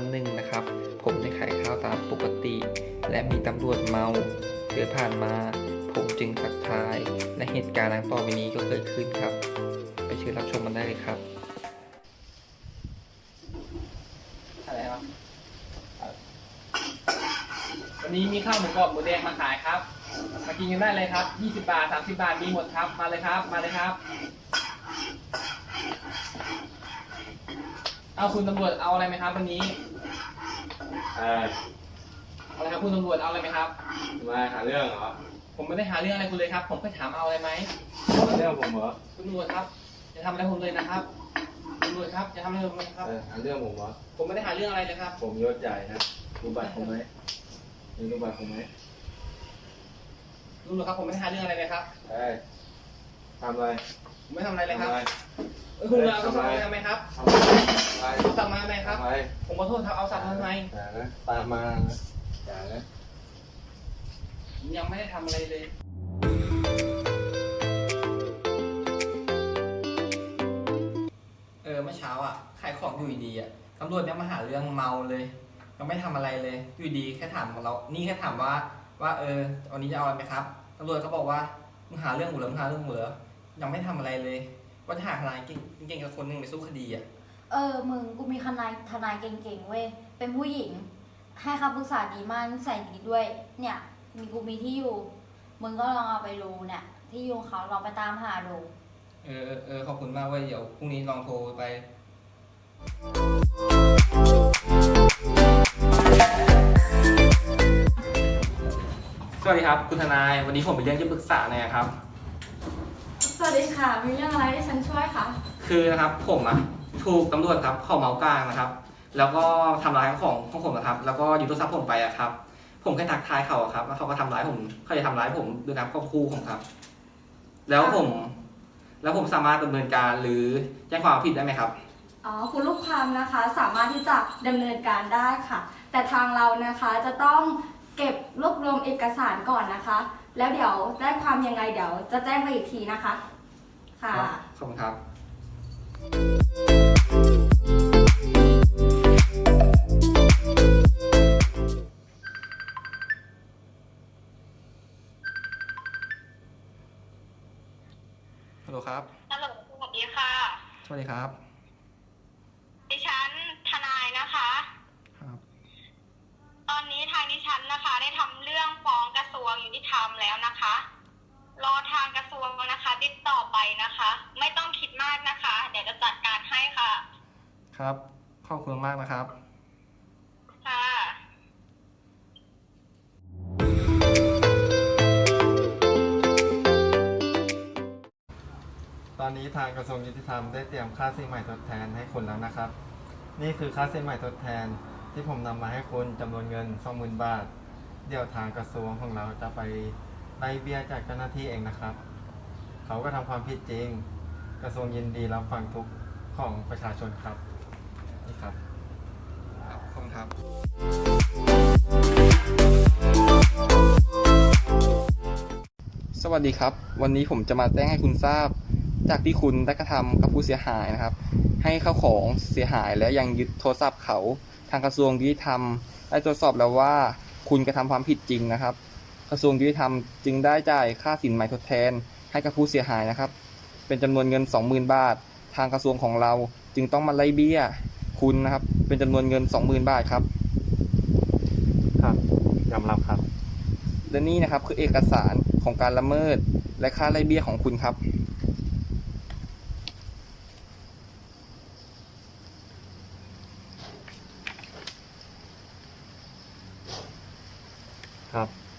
วันหนึ่งนะครับ ผมได้ขายข้าวตามปกติ และมีตำรวจเมาเดินผ่านมา ผมจึงทักทาย และเหตุการณ์ดังต่อไปนี้ก็เกิดขึ้นครับ ไปเชิญรับชมมันได้เลยครับอะไรครับวันนี้มีข้าวหมูกรอบหมูแดงมาขายครับ มากินกันได้เลยครับ 20 บาท 30 บาท มีหมดครับ มาเลยครับ มาเลยครับ เอาคุณตำรวจเอาอะไรไหมครับวันนี้เออเอาอะไรครับคุณตำรวจเอาอะไรไหมครับ มาหาเรื่องเหรอผมไม่ได้หาเรื่องอะไรคุณเลยครับ ผมแค่ถามเอาอะไรไหมหาเรื่องผมเหรอคุณตำรวจครับอย่าทำอะไรผมเลยนะครับตำรวจครับอย่าทำอะไรผมเลยนะครับ เออหาเรื่องผมเหรอผมไม่ได้หาเรื่องอะไรเลยครับ ผมยศใหญ่นะดูบัตรผมไหมมีดูบัตรผมไหมตำรวจครับผมไม่ได้หาเรื่องอะไรเลยครับเอ้ยทำอะไรผมไม่ทำอะไรเลยครับ ทำอะไรเอ้ยคุณเอาโทรศัพท์มาทำไมครับทำอะไรเอาโทรศัพท์มาทำไมครับทำอะไรผมขอโทษครับเอาโทรศัพท์มาทำไมอย่านะตามมานะอย่านะผมยังไม่ได้ทำอะไรเลยเออเมื่อเช้าอะขายของอยู่ดีๆอะตำรวจยังมาหาเรื่องเมาเลยยังไม่ทำอะไรเลยอยู่ดีแค่ถามเรา นี่แค่ถามว่า ว่าเออวันนี้จะเอาอะไรไหมครับตำรวจก็บอกว่ามึงหาเรื่องกูเหรอมึงหาเรื่องกูเหรอยังไม่ทำอะไรเลย ว่าจะหาทนายเก่งเก่งกับคนหนึ่งไปสู้คดีอะ เออ มึง กูมีทนายทนายเก่งๆ เว้ย เป็นผู้หญิง ให้คำปรึกษาดีมากใส่ดีด้วย เนี่ย มีกูมีที่อยู่ มึงก็ลองเอาไปดูเนี่ย ที่อยู่เขาลองไปตามหาดู เออเออเออขอบคุณมากเว้ย เดี๋ยวพรุ่งนี้ลองโทรไป สวัสดีครับ คุณทนาย วันนี้ผมมีเรื่องจะปรึกษาหน่อยครับ สวัสดีค่ะ มีเรื่องอะไรให้ฉันช่วยคะคือนะครับผมอะถูกตำรวจครับเข้าเมากลางนะครับ แล้วก็ทำร้ายของของผมนะครับ แล้วก็ยึดโทรศัพท์ผมไปอะครับ ผมแค่ทักทายเขาอะครับแล้วเขาก็ทำร้ายผมเขาจะทำร้ายผมด้วยการควบคู่ผมครับ แล้วผม แล้วผมสามารถดำเนินการหรือแจ้งความเอาผิดได้ไหมครับ อ๋อคุณลูกความนะคะสามารถที่จะดำเนินการได้ค่ะ แต่ทางเรานะคะจะต้องเก็บรวบรวมเอกสารก่อนนะคะ แล้วเดี๋ยวได้ความยังไงเดี๋ยวจะแจ้งไปอีกทีนะคะ ค่ะขอบคุณครับ ฮัลโหลครับ ฮัลโหลสวัสดีค่ะ สวัสดีครับ ดิฉันทนายนะคะ ครับ ตอนนี้ทางดิฉันนะคะ ได้ทำเรื่องฟ้องกระทรวงยุ ติธรรมแล้วนะคะ รอทางกระทรวงนะคะ ติดต่อไปนะคะ ไม่ต้องคิดมากนะคะ เดี๋ยวจะจัดการให้ค่ะ ครับ ขอบคุณมากนะครับ ค่ะตอนนี้ทางกระทรวงยุติธรรมได้เตรียมค่าสินใหม่ทดแทนให้คุณแล้วนะครับ นี่คือค่าสินใหม่ทดแทนที่ผมนำมาให้คุณจำนวนเงิน 20,000 บาท เดี๋ยวทางกระทรวงของเราจะไปไล่เบี้ยจากเจ้าหน้าที่เองนะครับ เขาก็ทำความผิดจริง กระทรวงยินดีรับฟังทุกข์ของประชาชนครับ นี่ครับ ครับขอบคุณครับ สวัสดีครับ วันนี้ผมจะมาแจ้งให้คุณทราบ จากที่คุณได้กระทำกับผู้เสียหายนะครับ ให้เข้าของเสียหายและยังยึดโทรศัพท์เขา ทางกระทรวงยุติธรรมได้ตรวจสอบแล้วว่า คุณกระทำความผิดจริงนะครับ กระทรวงยุติธรรมจึงได้จ่ายค่าสินใหม่ทดแทนให้กับผู้เสียหายนะครับ เป็นจำนวนเงิน 20,000 บาท ทางกระทรวงของเราจึงต้องมาไล่เบี้ยคุณนะครับ เป็นจำนวนเงิน 20,000 บาทครับ ครับยอมรับครับ และนี่นะครับคือเอกสารของการละเมิดและค่าไล่เบี้ยของคุณครับ ครับ